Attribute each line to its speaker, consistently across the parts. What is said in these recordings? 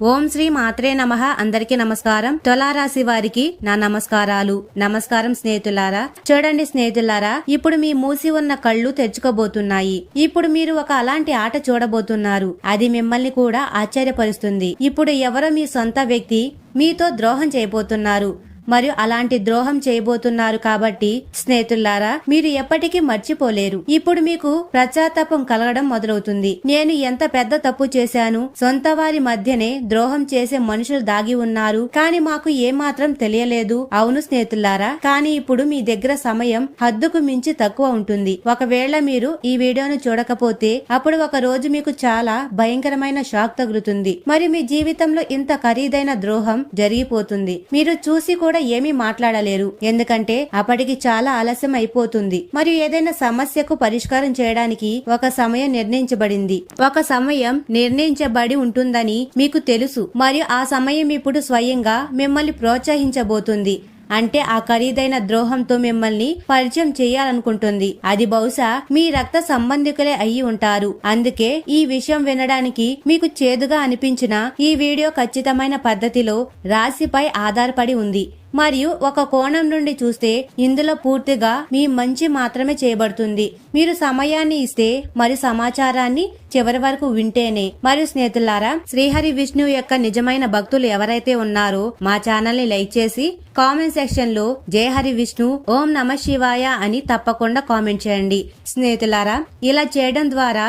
Speaker 1: ఓం శ్రీ మాత్రే నమః. అందరికీ నమస్కారం. తులారాశి వారికి నా నమస్కారాలు. నమస్కారం స్నేహితులారా. చూడండి స్నేహితులారా ఇప్పుడు మీ మూసి ఉన్న కళ్ళు తెరుచుకోబోతున్నాయి. ఇప్పుడు మీరు ఒక అలాంటి ఆట చూడబోతున్నారు. అది మిమ్మల్ని కూడా ఆశ్చర్యపరుస్తుంది. ఇప్పుడు ఎవరో మీ సొంత వ్యక్తి మీతో ద్రోహం చేయబోతున్నారు. మరియు అలాంటి ద్రోహం చేయబోతున్నారు కాబట్టి స్నేహితులారా మీరు ఎప్పటికీ మర్చిపోలేరు. ఇప్పుడు మీకు పశ్చాత్తాపం కలగడం మొదలవుతుంది. నేను ఎంత పెద్ద తప్పు చేశాను సొంత వారి మధ్యనే ద్రోహం చేసే మనుషులు దాగి ఉన్నారు. కానీ మాకు ఏమాత్రం తెలియలేదు. అవును స్నేహితులారా కానీ ఇప్పుడు మీ దగ్గర సమయం హద్దుకు మించి తక్కువ ఉంటుంది. ఒకవేళ మీరు ఈ వీడియోను చూడకపోతే అప్పుడు ఒక రోజు మీకు చాలా భయంకరమైన షాక్ తగులుతుంది. మరియు మీ జీవితంలో ఇంత ఖరీదైన ద్రోహం జరిగిపోతుంది. మీరు చూసి కూడా ఏమీ మాట్లాడలేరు. ఎందుకంటే అప్పటికి చాలా ఆలస్యం అయిపోతుంది. మరియు ఏదైనా సమస్యకు పరిష్కారం చేయడానికి ఒక సమయం నిర్ణయించబడింది. ఒక సమయం నిర్ణయించబడి ఉంటుందని మీకు తెలుసు. మరియు ఆ సమయం ఇప్పుడు స్వయంగా మిమ్మల్ని ప్రోత్సహించబోతుంది. అంటే ఆ ఖరీదైన ద్రోహంతో మిమ్మల్ని పరిచయం చేయాలనుకుంటుంది. అది బహుశా మీ రక్త సంబంధికులే అయి ఉంటారు. అందుకే ఈ విషయం వినడానికి మీకు చేదుగా అనిపించిన ఈ వీడియో ఖచ్చితమైన పద్ధతిలో రాశిపై ఆధారపడి ఉంది. మరియు ఒక కోణం నుండి చూస్తే ఇందులో పూర్తిగా మీ మంచి మాత్రమే చేయబడుతుంది. మీరు సమయాన్ని ఇస్తే మరి సమాచారాన్ని చివరి వరకు వింటేనే. మరియు స్నేహితులారా శ్రీహరి విష్ణు యొక్క నిజమైన భక్తులు ఎవరైతే ఉన్నారో మా ఛానల్ని లైక్ చేసి కామెంట్ సెక్షన్లో జయ హరి విష్ణు ఓం నమ శివాయ అని తప్పకుండా కామెంట్ చేయండి. స్నేహితులారా ఇలా చేయడం ద్వారా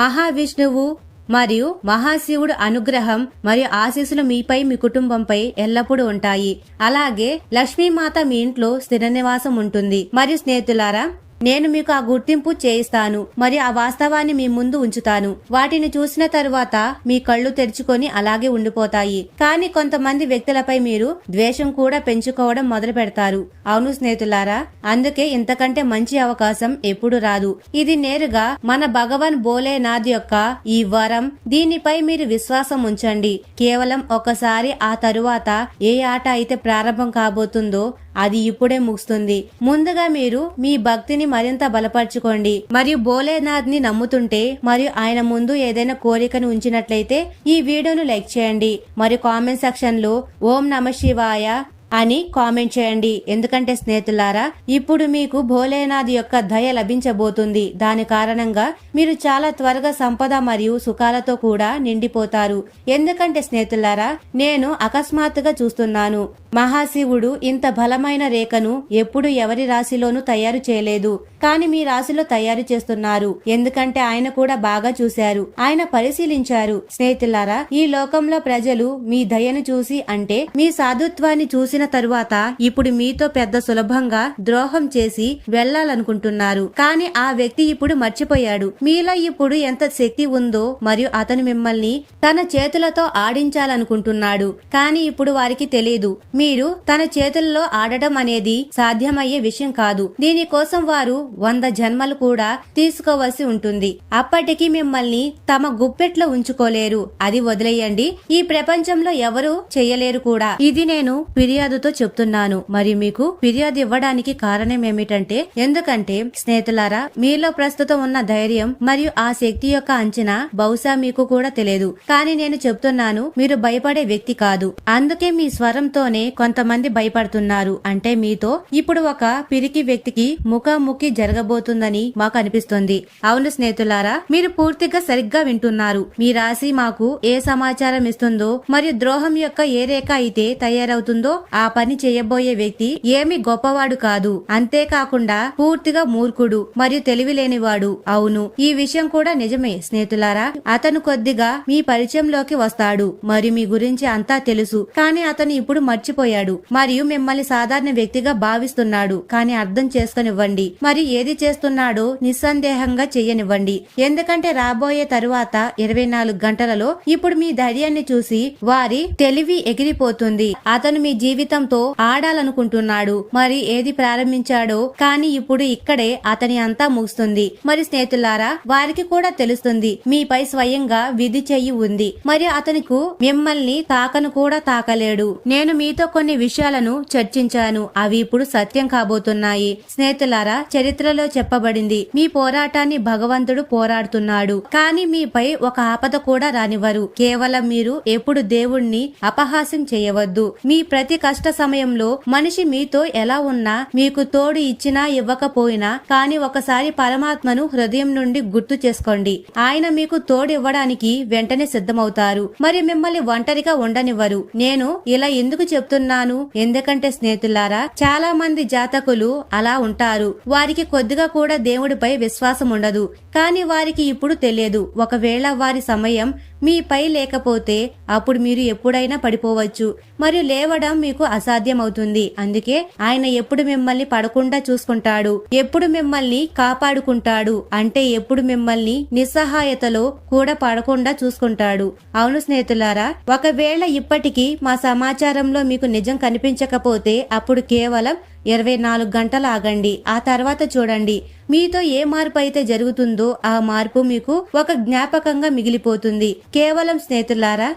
Speaker 1: మహావిష్ణువు మరియు మహాశివుడు అనుగ్రహం మరియు ఆశీస్సులు మీపై మీ కుటుంబంపై ఎల్లప్పుడూ ఉంటాయి. అలాగే లక్ష్మీమాత మీ ఇంట్లో స్థిర నివాసం ఉంటుంది. మరియు స్నేహితులారా నేను మీకు ఆ గుర్తింపు చేయిస్తాను మరియు ఆ వాస్తవాన్ని మీ ముందు ఉంచుతాను. వాటిని చూసిన తరువాత మీ కళ్ళు తెరుచుకొని అలాగే ఉండిపోతాయి. కానీ కొంతమంది వ్యక్తులపై మీరు ద్వేషం కూడా పెంచుకోవడం మొదలు పెడతారు అవును స్నేహితులారా అందుకే ఇంతకంటే మంచి అవకాశం ఎప్పుడు రాదు. ఇది నేరుగా మన భగవాన్ భోలేనాథ్ యొక్క ఈ వరం. దీనిపై మీరు విశ్వాసం ఉంచండి. కేవలం ఒకసారి ఆ తరువాత ఏ ఆట అయితే ప్రారంభం కాబోతుందో అది ఇప్పుడే ముగుస్తుంది. ముందుగా మీరు మీ భక్తిని మరింత బలపరచుకోండి. మరియు భోలేనాథ్ని నమ్ముతుంటే మరియు ఆయన ముందు ఏదైనా కోరికను ఉంచినట్లయితే ఈ వీడియోను లైక్ చేయండి. మరియు కామెంట్ సెక్షన్లో ఓం నమ శివాయ అని కామెంట్ చేయండి. ఎందుకంటే స్నేహితులారా ఇప్పుడు మీకు భోలేనాథ్ యొక్క దయ లభించబోతుంది. దాని కారణంగా మీరు చాలా త్వరగా సంపద మరియు సుఖాలతో కూడా నిండిపోతారు. ఎందుకంటే స్నేహితులారా నేను అకస్మాత్తుగా చూస్తున్నాను. మహాశివుడు ఇంత బలమైన రేఖను ఎప్పుడు ఎవరి రాశిలోనూ తయారు చేయలేదు. కానీ మీ రాశిలో తయారు చేస్తున్నారు. ఎందుకంటే ఆయన కూడా బాగా చూశారు. ఆయన పరిశీలించారు. స్నేహితులారా ఈ లోకంలో ప్రజలు మీ దయను చూసి అంటే మీ సాధుత్వాన్ని చూసి చూసిన తరువాత ఇప్పుడు మీతో పెద్ద సులభంగా ద్రోహం చేసి వెళ్ళాలనుకుంటున్నారు కానీ ఆ వ్యక్తి ఇప్పుడు మర్చిపోయాడు. మీలో ఇప్పుడు ఎంత శక్తి ఉందో మరియు అతను మిమ్మల్ని తన చేతులతో ఆడించాలనుకుంటున్నాడు. కానీ ఇప్పుడు వారికి తెలియదు మీరు తన చేతుల్లో ఆడటం అనేది సాధ్యమయ్యే విషయం కాదు. దీనికోసం వారు వంద జన్మలు కూడా తీసుకోవలసి ఉంటుంది. అప్పటికి మిమ్మల్ని తమ గుప్పెట్లో ఉంచుకోలేరు. అది వదిలేయండి. ఈ ప్రపంచంలో ఎవరు చేయలేరు కూడా. ఇది నేను ఫిర్యాదుతో చెప్తున్నాను. మరియు మీకు ఫిర్యాదు ఇవ్వడానికి కారణం ఏమిటంటే ఎందుకంటే స్నేహితులారా మీలో ప్రస్తుతం ఉన్న ధైర్యం మరియు ఆ శక్తి యొక్క అంచనా బహుశా మీకు కూడా తెలియదు. కానీ నేను చెప్తున్నాను మీరు భయపడే వ్యక్తి కాదు. అందుకే మీ స్వరంతోనే కొంతమంది భయపడుతున్నారు. అంటే మీతో ఇప్పుడు ఒక పిరికి వ్యక్తికి ముఖాముఖి జరగబోతుందని మాకు అనిపిస్తుంది. అవును స్నేహితులారా మీరు పూర్తిగా సరిగ్గా వింటున్నారు. మీ రాశి మాకు ఏ సమాచారం ఇస్తుందో మరియు ద్రోహం యొక్క ఏ రేఖ అయితే తయారవుతుందో ఆ పని చేయబోయే వ్యక్తి ఏమి గొప్పవాడు కాదు. అంతేకాకుండా పూర్తిగా మూర్ఖుడు మరియు తెలివి లేనివాడు అవును ఈ విషయం కూడా నిజమే స్నేహితులారా. అతను కొద్దిగా మీ పరిచయంలోకి వస్తాడు. మరియు మీ గురించి అంతా తెలుసు. కానీ అతను ఇప్పుడు మర్చిపోయాడు. మరియు మిమ్మల్ని సాధారణ వ్యక్తిగా భావిస్తున్నాడు. కానీ అర్థం చేసుకునివ్వండి. మరి ఏది చేస్తున్నాడో నిస్సందేహంగా చెయ్యనివ్వండి ఎందుకంటే రాబోయే తరువాత ఇరవై నాలుగు గంటలలో ఇప్పుడు మీ ధైర్యాన్ని చూసి వారి తెలివి ఎగిరిపోతుంది. అతను మీ జీవిత జీవితంతో ఆడాలనుకుంటున్నాడు. మరి ఏది ప్రారంభించాడో? కానీ ఇప్పుడు ఇక్కడే అతని అంతా ముగుస్తుంది. మరి స్నేహితులారా వారికి కూడా తెలుస్తుంది. మీపై స్వయంగా విధి చెయ్యి ఉంది. మరి అతనికి మిమ్మల్ని తాకను కూడా తాకలేడు. నేను మీతో కొన్ని విషయాలను చర్చించాను. అవి ఇప్పుడు సత్యం కాబోతున్నాయి. స్నేహితులారా చరిత్రలో చెప్పబడింది మీ పోరాటాన్ని భగవంతుడు పోరాడుతున్నాడు. కానీ మీపై ఒక ఆపద కూడా రానివ్వరు. కేవలం మీరు ఎప్పుడు దేవుణ్ణి అపహాస్యం చేయవద్దు. మీ ప్రతి కష్ట కష్ట సమయంలో మనిషి మీతో ఎలా ఉన్నా మీకు తోడు ఇచ్చినా ఇవ్వకపోయినా కానీ ఒకసారి పరమాత్మను హృదయం నుండి గుర్తు చేసుకోండి. ఆయన మీకు తోడు ఇవ్వడానికి వెంటనే సిద్ధమవుతారు. మరి మిమ్మల్ని ఒంటరిగా ఉండనివ్వరు. నేను ఇలా ఎందుకు చెప్తున్నాను? ఎందుకంటే స్నేహితులారా చాలా మంది జాతకులు అలా ఉంటారు. వారికి కొద్దిగా కూడా దేవుడిపై విశ్వాసం ఉండదు. కానీ వారికి ఇప్పుడు తెలియదు. ఒకవేళ వారి సమయం మీపై లేకపోతే అప్పుడు మీరు ఎప్పుడైనా పడిపోవచ్చు. మరియు లేవడం మీకు అసాధ్యమవుతుంది. అందుకే ఆయన ఎప్పుడు మిమ్మల్ని పడకుండా చూసుకుంటాడు. ఎప్పుడు మిమ్మల్ని కాపాడుకుంటాడు. అంటే ఎప్పుడు మిమ్మల్ని నిస్సహాయతలో కూడా పడకుండా చూసుకుంటాడు. అవును స్నేహితులారా ఒకవేళ ఇప్పటికీ మా సమాచారంలో మీకు నిజం కనిపించకపోతే అప్పుడు కేవలం ఇరవై నాలుగు గంటలు ఆగండి. ఆ తర్వాత చూడండి. మీతో ఏ మార్పు అయితే జరుగుతుందో ఆ మార్పు మీకు ఒక జ్ఞాపకంగా మిగిలిపోతుంది. కేవలం స్నేహితులారా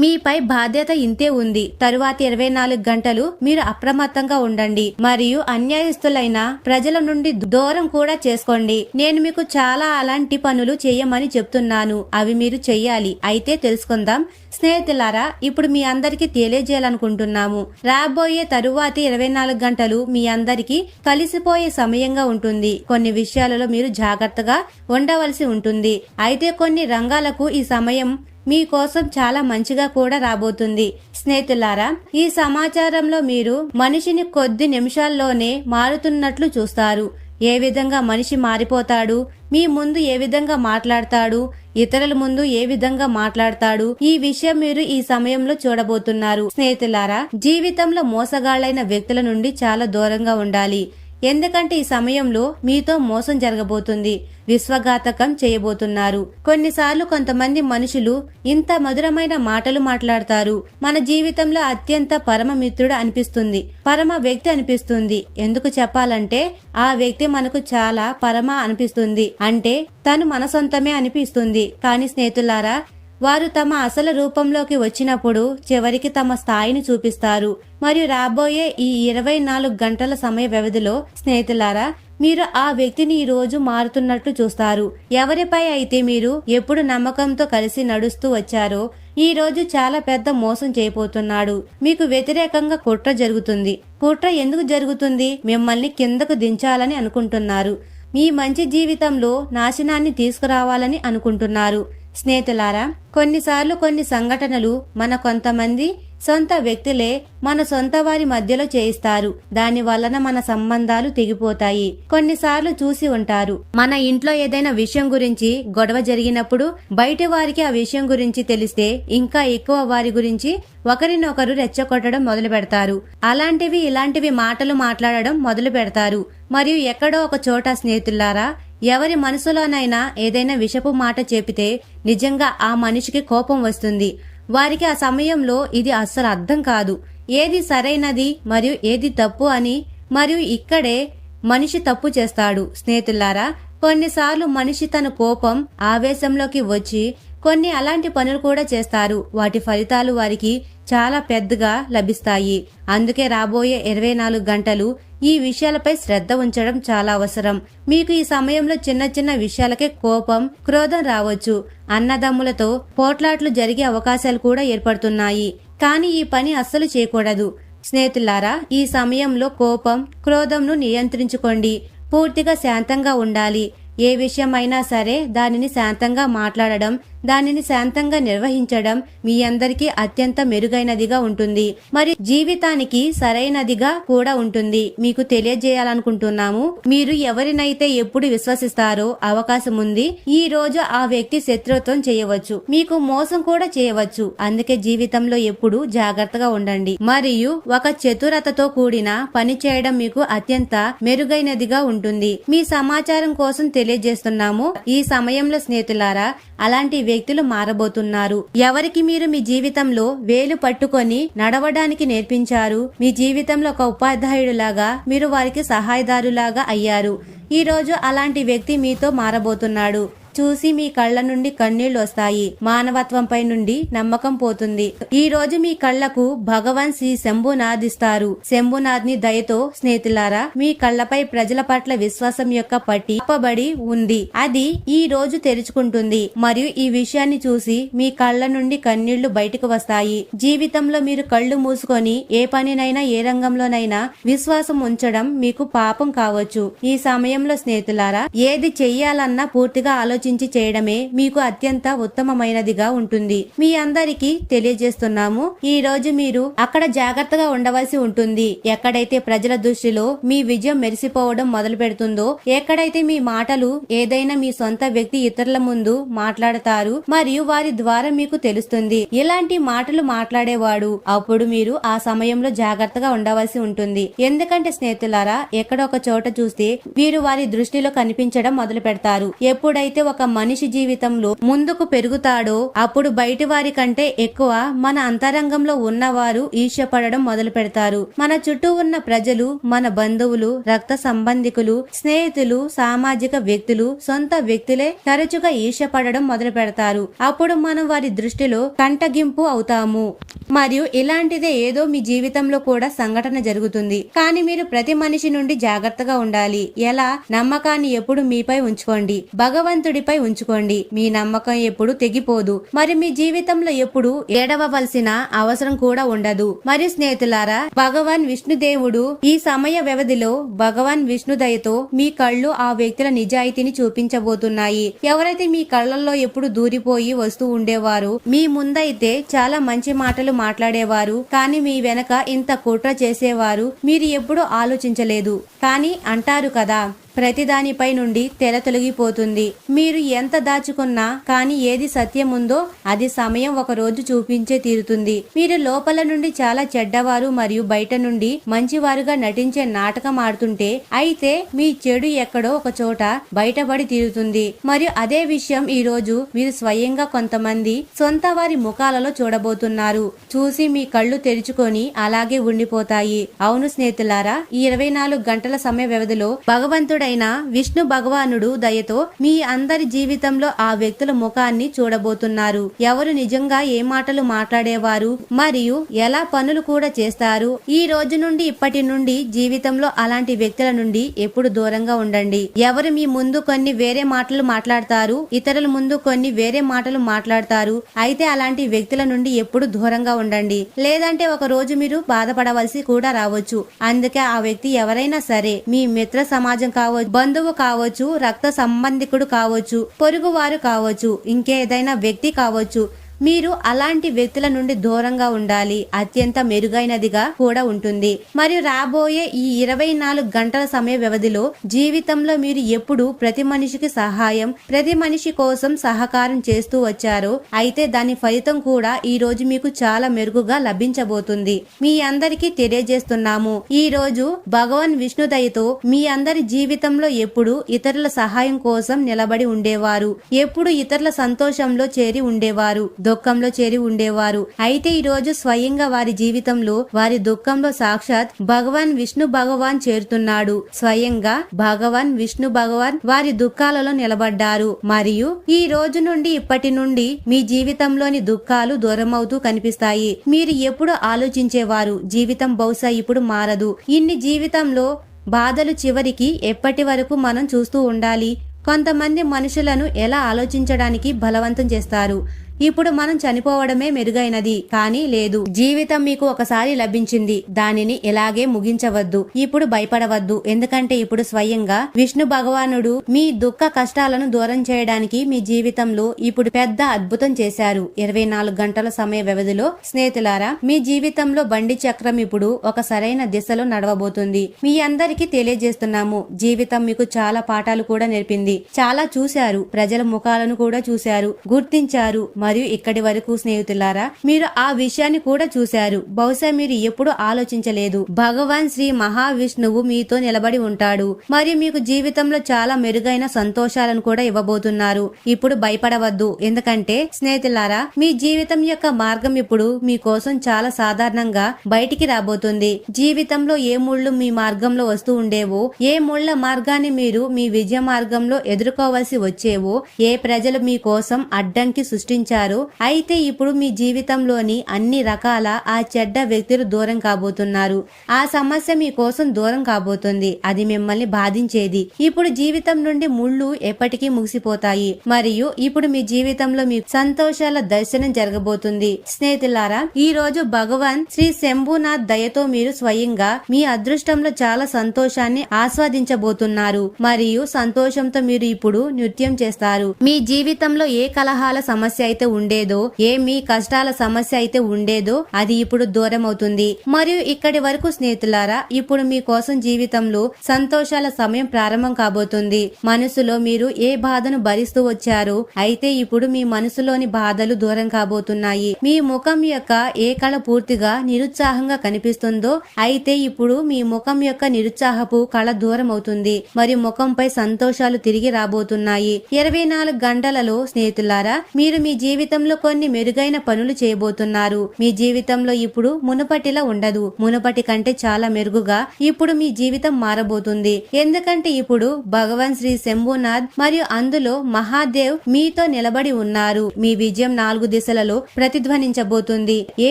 Speaker 1: మీపై బాధ్యత ఇంతే ఉంది. తరువాత ఇరవై నాలుగు గంటలు మీరు అప్రమత్తంగా ఉండండి. మరియు అన్యాయస్తులైన ప్రజల నుండి దూరం కూడా చేసుకోండి. నేను మీకు చాలా అలాంటి పనులు చేయమని చెప్తున్నాను. అవి మీరు చెయ్యాలి. అయితే తెలుసుకుందాం. స్నేహితులారా ఇప్పుడు మీ అందరికీ తెలియజేయాలనుకుంటున్నాము. రాబోయే తరువాతి ఇరవై నాలుగు గంటలు మీ అందరికీ కలిసిపోయే సమయంగా ఉంటుంది. కొన్ని విషయాలలో మీరు జాగ్రత్తగా ఉండవలసి ఉంటుంది. అయితే కొన్ని రంగాలకు ఈ సమయం మీకోసం చాలా మంచిగా కూడా రాబోతుంది. స్నేహితులారా ఈ సమాచారంలో మీరు మనిషిని కొద్ది నిమిషాల్లోనే మారుతున్నట్లు చూస్తారు. ఏ విధంగా మనిషి మారిపోతాడు మీ ముందు ఏ విధంగా మాట్లాడతాడు ఇతరుల ముందు ఏ విధంగా మాట్లాడతాడు ఈ విషయం మీరు ఈ సమయంలో చూడబోతున్నారు. స్నేహితులారా జీవితంలో మోసగాళ్ళైన వ్యక్తుల నుండి చాలా దూరంగా ఉండాలి. ఎందుకంటే ఈ సమయంలో మీతో మోసం జరగబోతుంది విశ్వఘాతకం చేయబోతున్నారు. కొన్నిసార్లు కొంతమంది మనుషులు ఇంత మధురమైన మాటలు మాట్లాడతారు. మన జీవితంలో అత్యంత పరమ మిత్రుడు అనిపిస్తుంది పరమ వ్యక్తి అనిపిస్తుంది. ఎందుకు చెప్పాలంటే ఆ వ్యక్తి మనకు చాలా పరమ అనిపిస్తుంది. అంటే తను మన సొంతమే అనిపిస్తుంది. కానీ స్నేహితులారా వారు తమ అసలు రూపంలోకి వచ్చినప్పుడు చివరికి తమ స్థాయిని చూపిస్తారు. మరియు రాబోయే ఈ ఇరవై నాలుగు గంటల సమయ వ్యవధిలో స్నేహితులారా మీరు ఆ వ్యక్తిని ఈ రోజు మారుతున్నట్లు చూస్తారు. ఎవరిపై అయితే మీరు ఎప్పుడు నమ్మకంతో కలిసి నడుస్తూ వచ్చారో ఈ రోజు చాలా పెద్ద మోసం చేయబోతున్నాడు. మీకు వ్యతిరేకంగా కుట్ర జరుగుతుంది. కుట్ర ఎందుకు జరుగుతుంది? మిమ్మల్ని కిందకు దించాలని అనుకుంటున్నారు. మీ మంచి జీవితంలో నాశనాన్ని తీసుకురావాలని అనుకుంటున్నారు. స్నేహితులారా కొన్నిసార్లు కొన్ని సంఘటనలు మన కొంతమంది సొంత వ్యక్తులే మన సొంత వారి మధ్యలో చేయిస్తారు. దాని వలన మన సంబంధాలు తెగిపోతాయి. కొన్నిసార్లు చూసి ఉంటారు. మన ఇంట్లో ఏదైనా విషయం గురించి గొడవ జరిగినప్పుడు బయట వారికి ఆ విషయం గురించి తెలిస్తే ఇంకా ఎక్కువ వారి గురించి ఒకరినొకరు రెచ్చగొట్టడం మొదలు పెడతారు. అలాంటివి ఇలాంటివి మాటలు మాట్లాడడం మొదలు పెడతారు. మరియు ఎక్కడో ఒక చోట స్నేహితులారా ఎవరి మనసులోనైనా ఏదైనా విషపు మాట చెబితే నిజంగా ఆ మనిషికి కోపం వస్తుంది. వారికి ఆ సమయంలో ఇది అస్సలు అర్థం కాదు. ఏది సరైనది మరియు ఏది తప్పు అని మరియు ఇక్కడే మనిషి తప్పు చేస్తాడు. స్నేహితులారా కొన్నిసార్లు మనిషి తన కోపం ఆవేశంలోకి వచ్చి కొన్ని అలాంటి పనులు కూడా చేస్తారు. వాటి ఫలితాలు వారికి చాలా పెద్దగా లభిస్తాయి. అందుకే రాబోయే ఇరవై నాలుగు గంటలు ఈ విషయాలపై శ్రద్ధ ఉంచడం చాలా అవసరం. మీకు ఈ సమయంలో చిన్న చిన్న విషయాలకే కోపం క్రోధం రావచ్చు. అన్నదమ్ములతో పోట్లాట్లు జరిగే అవకాశాలు కూడా ఏర్పడుతున్నాయి. కానీ ఈ పని అస్సలు చేయకూడదు. స్నేహితులారా ఈ సమయంలో కోపం క్రోధంను నియంత్రించుకోండి. పూర్తిగా శాంతంగా ఉండాలి. ఏ విషయమైనా సరే దానిని శాంతంగా మాట్లాడడం దానిని శాంతంగా నిర్వహించడం మీ అందరికీ అత్యంత మెరుగైనదిగా ఉంటుంది. మరి జీవితానికి సరైనదిగా కూడా ఉంటుంది. మీకు తెలియజేయాలనుకుంటున్నాము. మీరు ఎవరినైతే ఎప్పుడు విశ్వసిస్తారో అవకాశం ఉంది. ఈ రోజు ఆ వ్యక్తి శత్రుత్వం చేయవచ్చు. మీకు మోసం కూడా చేయవచ్చు. అందుకే జీవితంలో ఎప్పుడు జాగ్రత్తగా ఉండండి. మరియు ఒక చతురతతో కూడిన పని చేయడం మీకు అత్యంత మెరుగైనదిగా ఉంటుంది. మీ సమాచారం కోసం తెలియజేస్తున్నాము. ఈ సమయంలో స్నేహితులారా అలాంటి వ్యక్తులు మారబోతున్నారు. ఎవరికి మీరు మీ జీవితంలో వేలు పట్టుకొని నడవడానికి నేర్పించారు? మీ జీవితంలో ఒక ఉపాధ్యాయుడులాగా మీరు వారికి సహాయదారులాగా అయ్యారు. ఈ రోజు అలాంటి వ్యక్తి మీతో మారబోతున్నాడు. చూసి మీ కళ్ళ నుండి కన్నీళ్ళు వస్తాయి. మానవత్వంపై నుండి నమ్మకం పోతుంది. ఈ రోజు మీ కళ్ళకు భగవాన్ శ్రీ శంభునాథ్ ఇస్తారు శంభునాథ్ని దయతో స్నేహితులారా మీ కళ్ళపై ప్రజల పట్ల విశ్వాసం యొక్క పట్టి అప్పబడి ఉంది. అది ఈ రోజు తెరుచుకుంటుంది. మరియు ఈ విషయాన్ని చూసి మీ కళ్ళ నుండి కన్నీళ్ళు బయటకు వస్తాయి. జీవితంలో మీరు కళ్ళు మూసుకొని ఏ పనినైనా ఏ రంగంలోనైనా విశ్వాసం ఉంచడం మీకు పాపం కావచ్చు. ఈ సమయంలో స్నేహితులారా ఏది చెయ్యాలన్నా పూర్తిగా ఆలోచన ఆలోచించి చేయడమే మీకు అత్యంత ఉత్తమమైనదిగా ఉంటుంది. మీ అందరికీ తెలియజేస్తున్నాము. ఈ రోజు మీరు అక్కడ జాగ్రత్తగా ఉండవలసి ఉంటుంది. ఎక్కడైతే ప్రజల దృష్టిలో మీ విజయం మెరిసిపోవడం మొదలు పెడుతుందో ఎక్కడైతే మీ మాటలు ఏదైనా మీ సొంత వ్యక్తి ఇతరుల ముందు మాట్లాడతారు మరియు వారి ద్వారా మీకు తెలుస్తుంది. ఇలాంటి మాటలు మాట్లాడేవాడు అప్పుడు మీరు ఆ సమయంలో జాగ్రత్తగా ఉండవలసి ఉంటుంది. ఎందుకంటే స్నేహితులారా ఎక్కడ ఒక చోట చూస్తే వీరు వారి దృష్టిలో కనిపించడం మొదలు పెడతారు ఎప్పుడైతే ఒక మనిషి జీవితంలో ముందుకు పెరుగుతాడో అప్పుడు బయటి వారి కంటే ఎక్కువ మన అంతరంగంలో ఉన్నవారు ఈర్ష్యపడడం మొదలు పెడతారు మన చుట్టూ ఉన్న ప్రజలు మన బంధువులు రక్త సంబంధికులు స్నేహితులు సామాజిక వ్యక్తులు సొంత వ్యక్తులే తరచుగా ఈర్ష్యపడడం మొదలు పెడతారు అప్పుడు మనం వారి దృష్టిలో కంటగింపు అవుతాము. మరియు ఇలాంటిదే ఏదో మీ జీవితంలో కూడా సంఘటన జరుగుతుంది. కానీ మీరు ప్రతి మనిషి నుండి జాగ్రత్తగా ఉండాలి. ఎలా? నమ్మకాన్ని ఎప్పుడు మీపై ఉంచుకోండి. భగవంతుడి భగవంతుడిపై ఉంచుకోండి. మీ నమ్మకం ఎప్పుడు తెగిపోదు. మరి మీ జీవితంలో ఎప్పుడు ఏడవవలసిన అవసరం కూడా ఉండదు. మరి స్నేహితులారా భగవాన్ విష్ణుదేవుడు ఈ సమయ వ్యవధిలో భగవాన్ విష్ణు దయతో మీ కళ్ళు ఆ వ్యక్తుల నిజాయితీని చూపించబోతున్నాయి. ఎవరైతే మీ కళ్ళల్లో ఎప్పుడు దూరిపోయి వస్తూ ఉండేవారు మీ ముందైతే చాలా మంచి మాటలు మాట్లాడేవారు కానీ మీ వెనక ఇంత కుట్ర చేసేవారు మీరు ఎప్పుడూ ఆలోచించలేదు. కానీ అంటారు కదా ప్రతిదానిపై నుండి తెర తొలగిపోతుంది. మీరు ఎంత దాచుకున్నా కానీ ఏది సత్యం ఉందో అది సమయం ఒక రోజు చూపించే తీరుతుంది. మీరు లోపల నుండి చాలా చెడ్డవారు మరియు బయట నుండి మంచివారుగా నటించే నాటకం ఆడుతుంటే అయితే మీ చెడు ఎక్కడో ఒక చోట బయటపడి తీరుతుంది. మరియు అదే విషయం ఈ రోజు మీరు స్వయంగా కొంతమంది సొంత వారి ముఖాలలో చూడబోతున్నారు. చూసి మీ కళ్ళు తెరుచుకొని అలాగే ఉండిపోతాయి. అవును స్నేహితులారా ఈ ఇరవై నాలుగు గంటల సమయ వ్యవధిలో భగవంతుడు భగవంతుడైన విష్ణు భగవానుడు దయతో మీ అందరి జీవితంలో ఆ వ్యక్తుల ముఖాన్ని చూడబోతున్నారు. ఎవరు నిజంగా ఏ మాటలు మాట్లాడేవారు? మరియు ఎలా పనులు కూడా చేస్తారు? ఈ రోజు నుండి ఇప్పటి నుండి జీవితంలో అలాంటి వ్యక్తుల నుండి ఎప్పుడు దూరంగా ఉండండి. ఎవరు మీ ముందు కొన్ని వేరే మాటలు మాట్లాడతారు? ఇతరుల ముందు కొన్ని వేరే మాటలు మాట్లాడతారు? అయితే అలాంటి వ్యక్తుల నుండి ఎప్పుడు దూరంగా ఉండండి. లేదంటే ఒక రోజు మీరు బాధపడవలసి కూడా రావచ్చు. అందుకే ఆ వ్యక్తి ఎవరైనా సరే మీ మిత్ర సమాజం కావచ్చు బంధువు కావచ్చు రక్త సంబంధికుడు కావచ్చు పొరుగు వారు కావచ్చు ఇంకేదైనా వ్యక్తి కావచ్చు మీరు అలాంటి వ్యక్తుల నుండి దూరంగా ఉండాలి అత్యంత మెరుగైనదిగా కూడా ఉంటుంది. మరియు రాబోయే ఈ ఇరవై నాలుగు గంటల సమయ వ్యవధిలో జీవితంలో మీరు ఎప్పుడు ప్రతి మనిషికి సహాయం ప్రతి మనిషి కోసం సహకారం చేస్తూ వచ్చారో. అయితే దాని ఫలితం కూడా ఈ రోజు మీకు చాలా మెరుగుగా లభించబోతుంది. మీ అందరికీ తెలియజేస్తున్నాము. ఈ రోజు భగవాన్ విష్ణు దయతో మీ అందరి జీవితంలో ఎప్పుడు ఇతరుల సహాయం కోసం నిలబడి ఉండేవారు. ఎప్పుడు ఇతరుల సంతోషంలో చేరి ఉండేవారు. దుఃఖంలో చేరి ఉండేవారు. అయితే ఈ రోజు స్వయంగా వారి జీవితంలో వారి దుఃఖంలో సాక్షాత్ భగవాన్ విష్ణు భగవాన్ చేరుతున్నాడు. స్వయంగా భగవాన్ విష్ణు భగవాన్ వారి దుఃఖాలలో నిలబడ్డారు. మరియు ఈ రోజు నుండి ఇప్పటి నుండి మీ జీవితంలోని దుఃఖాలు దూరమవుతూ కనిపిస్తాయి. మీరు ఎప్పుడు ఆలోచించేవారు జీవితం బహుశా ఇప్పుడు మారదు. ఇన్ని జీవితంలో బాధలు చివరికి ఎప్పటి వరకు మనం చూస్తూ ఉండాలి? కొంతమంది మనుషులను ఎలా ఆలోచించడానికి బలవంతం చేస్తారు? ఇప్పుడు మనం చనిపోవడమే మెరుగైనది కానీ లేదు. జీవితం మీకు ఒకసారి లభించింది. దానిని ఇలాగే ముగించవద్దు. ఇప్పుడు భయపడవద్దు. ఎందుకంటే ఇప్పుడు స్వయంగా విష్ణు భగవానుడు మీ దుఃఖ కష్టాలను దూరం చేయడానికి మీ జీవితంలో ఇప్పుడు పెద్ద అద్భుతం చేశారు. ఇరవై నాలుగు గంటల సమయ వ్యవధిలో స్నేహితులారా మీ జీవితంలో బండి చక్రం ఇప్పుడు ఒక సరైన దిశలో నడవబోతుంది. మీ అందరికీ తెలియజేస్తున్నాము. జీవితం మీకు చాలా పాఠాలు కూడా నేర్పింది. చాలా చూశారు. ప్రజల ముఖాలను కూడా చూశారు. గుర్తించారు. మరియు ఇక్కడి వరకు స్నేహితులారా మీరు ఆ విషయాన్ని కూడా చూశారు. బహుశా మీరు ఎప్పుడు ఆలోచించలేదు. భగవాన్ శ్రీ మహావిష్ణువు మీతో నిలబడి ఉంటాడు. మరియు మీకు జీవితంలో చాలా మెరుగైన సంతోషాలను కూడా ఇవ్వబోతున్నారు. ఇప్పుడు భయపడవద్దు. ఎందుకంటే స్నేహితులారా మీ జీవితం యొక్క మార్గం ఇప్పుడు మీకోసం చాలా సాధారణంగా బయటికి రాబోతుంది. జీవితంలో ఏ ముళ్ళు మీ మార్గంలో వస్తూ ఉండేవో ఏ ముళ్ళ మార్గాన్ని మీరు మీ విజయ మార్గంలో ఎదుర్కోవలసి వచ్చేవో ఏ ప్రజలు మీ కోసం అడ్డంకి సృష్టించారు అయితే ఇప్పుడు మీ జీవితంలోని అన్ని రకాల ఆ చెడ్డ వ్యక్తులు దూరం కాబోతున్నారు. ఆ సమస్య మీ కోసం దూరం కాబోతుంది. అది మిమ్మల్ని బాధించేది. ఇప్పుడు జీవితం నుండి ముళ్ళు ఎప్పటికీ ముగిసిపోతాయి. మరియు ఇప్పుడు మీ జీవితంలో మీ సంతోషాల దర్శనం జరగబోతుంది. స్నేహితులారా ఈ రోజు భగవాన్ శ్రీ శంభునాథ్ దయతో మీరు స్వయంగా మీ అదృష్టంలో చాలా సంతోషాన్ని ఆస్వాదించబోతున్నారు. మరియు సంతోషంతో మీరు ఇప్పుడు నృత్యం చేస్తారు. మీ జీవితంలో ఏ కలహాల సమస్య అయితే ఉండేదో ఏ మీ కష్టాల సమస్య అయితే ఉండేదో అది ఇప్పుడు దూరం అవుతుంది మరియు ఇక్కడి వరకు స్నేహితులారా ఇప్పుడు మీ కోసం జీవితంలో సంతోషాల సమయం ప్రారంభం కాబోతుంది. మనసులో మీరు ఏ బాధను భరిస్తూ వచ్చారో అయితే ఇప్పుడు మీ మనసులోని బాధలు దూరం కాబోతున్నాయి. మీ ముఖం యొక్క ఏ కళ పూర్తిగా నిరుత్సాహంగా కనిపిస్తుందో అయితే ఇప్పుడు మీ ముఖం యొక్క నిరుత్సాహపు కళ దూరం అవుతుంది మరియు ముఖంపై సంతోషాలు తిరిగి రాబోతున్నాయి. ఇరవై నాలుగు గంటలలో స్నేహితులారా మీరు మీ జీవితంలో కొన్ని మెరుగైన పనులు చేయబోతున్నారు. మీ జీవితంలో ఇప్పుడు మునుపటిలా ఉండదు. మునుపటి కంటే చాలా మెరుగుగా ఇప్పుడు మీ జీవితం మారబోతుంది. ఎందుకంటే ఇప్పుడు భగవాన్ శ్రీ శంభునాథ్ మరియు అందులో మహాదేవ్ మీతో నిలబడి ఉన్నారు. మీ విజయం నాలుగు దిశలలో ప్రతిధ్వనించబోతుంది. ఏ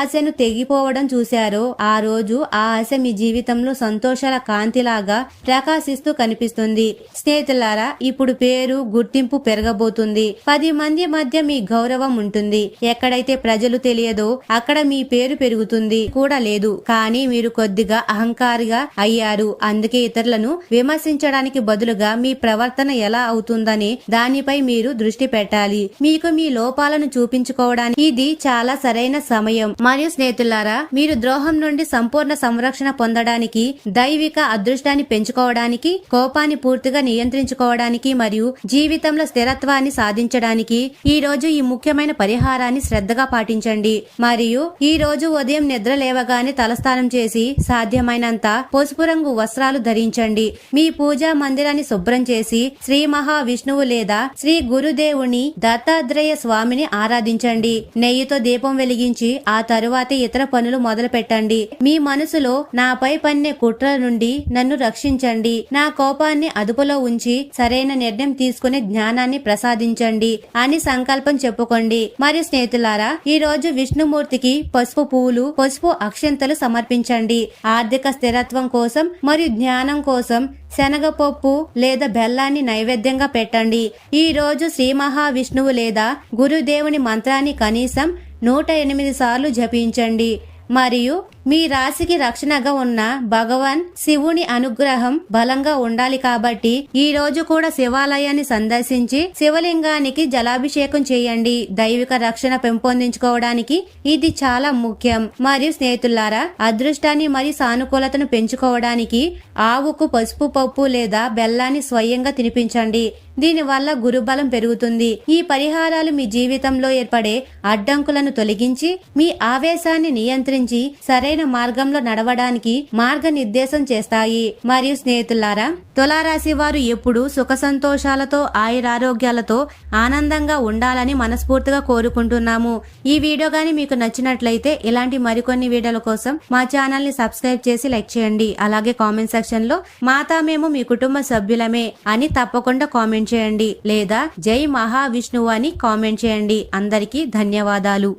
Speaker 1: ఆశను తెగిపోవడం చూశారో ఆ రోజు ఆ ఆశ మీ జీవితంలో సంతోషాల కాంతిలాగా ప్రకాశిస్తూ కనిపిస్తుంది. స్నేహితులారా ఇప్పుడు పేరు గుర్తింపు పెరగబోతుంది. పది మంది మధ్య మీ గౌరవం ఉంటుంది. ఎక్కడైతే ప్రజలు తెలియదో అక్కడ మీ పేరు పెరుగుతుంది కూడా లేదు. కానీ మీరు కొద్దిగా అహంకారిగా అయ్యారు. అందుకే ఇతరులను విమర్శించడానికి బదులుగా మీ ప్రవర్తన ఎలా అవుతుందని దానిపై మీరు దృష్టి పెట్టాలి. మీకు మీ లోపాలను చూపించుకోవడానికి ఇది చాలా సరైన సమయం. మరియు స్నేహితులారా మీరు ద్రోహం నుండి సంపూర్ణ సంరక్షణ పొందడానికి దైవిక అదృష్టాన్ని పెంచుకోవడానికి కోపాన్ని పూర్తిగా నియంత్రించుకోవడానికి మరియు జీవితంలో స్థిరత్వాన్ని సాధించడానికి ఈ రోజు ఈ ముఖ్యమైన పరిహారాన్ని శ్రద్ధగా పాటించండి. మరియు ఈ రోజు ఉదయం నిద్ర లేవగానే తలస్నానం చేసి సాధ్యమైనంత పసుపు రంగు వస్త్రాలు ధరించండి. మీ పూజా మందిరాన్ని శుభ్రం చేసి శ్రీ మహావిష్ణువు లేదా శ్రీ గురుదేవుని దత్తాత్రేయ స్వామిని ఆరాధించండి. నెయ్యితో దీపం వెలిగించి ఆ తరువాతే ఇతర పనులు మొదలు పెట్టండి మీ మనసులో నాపై పన్నే కుట్రల నుండి నన్ను రక్షించండి. నా కోపాన్ని అదుపులో ఉంచి సరైన నిర్ణయం తీసుకునే జ్ఞానాన్ని ప్రసాదించండి అని సంకల్పం చేసుకోండి మరియు స్నేహితులారా ఈ రోజు విష్ణుమూర్తికి పసుపు పువ్వులు పసుపు అక్షంతలు సమర్పించండి. ఆర్థిక స్థిరత్వం కోసం మరియు జ్ఞానం కోసం శనగపప్పు లేదా బెల్లాన్ని నైవేద్యంగా పెట్టండి. ఈ రోజు శ్రీ మహావిష్ణువు లేదా గురుదేవుని మంత్రాన్ని కనీసం నూట ఎనిమిది సార్లు జపించండి. మరియు మీ రాశికి రక్షణగా ఉన్న భగవాన్ శివుని అనుగ్రహం బలంగా ఉండాలి కాబట్టి ఈ రోజు కూడా శివాలయాన్ని సందర్శించి శివలింగానికి జలాభిషేకం చేయండి. దైవిక రక్షణ పెంపొందించుకోవడానికి ఇది చాలా ముఖ్యం. మరియు స్నేహితులారా అదృష్టాన్ని మరియు సానుకూలతను పెంచుకోవడానికి ఆవుకు పసుపు పప్పు లేదా బెల్లాన్ని స్వయంగా తినిపించండి. దీనివల్ల గురుబలం పెరుగుతుంది. ఈ పరిహారాలు మీ జీవితంలో ఏర్పడే అడ్డంకులను తొలగించి మీ ఆవేశాన్ని నియంత్రించి సరైన మార్గంలో నడవడానికి మార్గనిర్దేశం చేస్తాయి. మరియు స్నేహితులారా తులారాశి వారు ఎప్పుడు సుఖ సంతోషాలతో ఆయురారోగ్యాలతో ఆనందంగా ఉండాలని మనస్ఫూర్తిగా కోరుకుంటున్నాము. ఈ వీడియో గాని మీకు నచ్చినట్లయితే ఇలాంటి మరికొన్ని వీడియోల కోసం మా ఛానల్ని సబ్స్క్రైబ్ చేసి లైక్ చేయండి. అలాగే కామెంట్ సెక్షన్లో మాతా మేము మీ కుటుంబ సభ్యులమే అని తప్పకుండా కామెంట్ చేయండి. లేదా జై మహావిష్ణువు అని కామెంట్ చేయండి. అందరికీ ధన్యవాదాలు.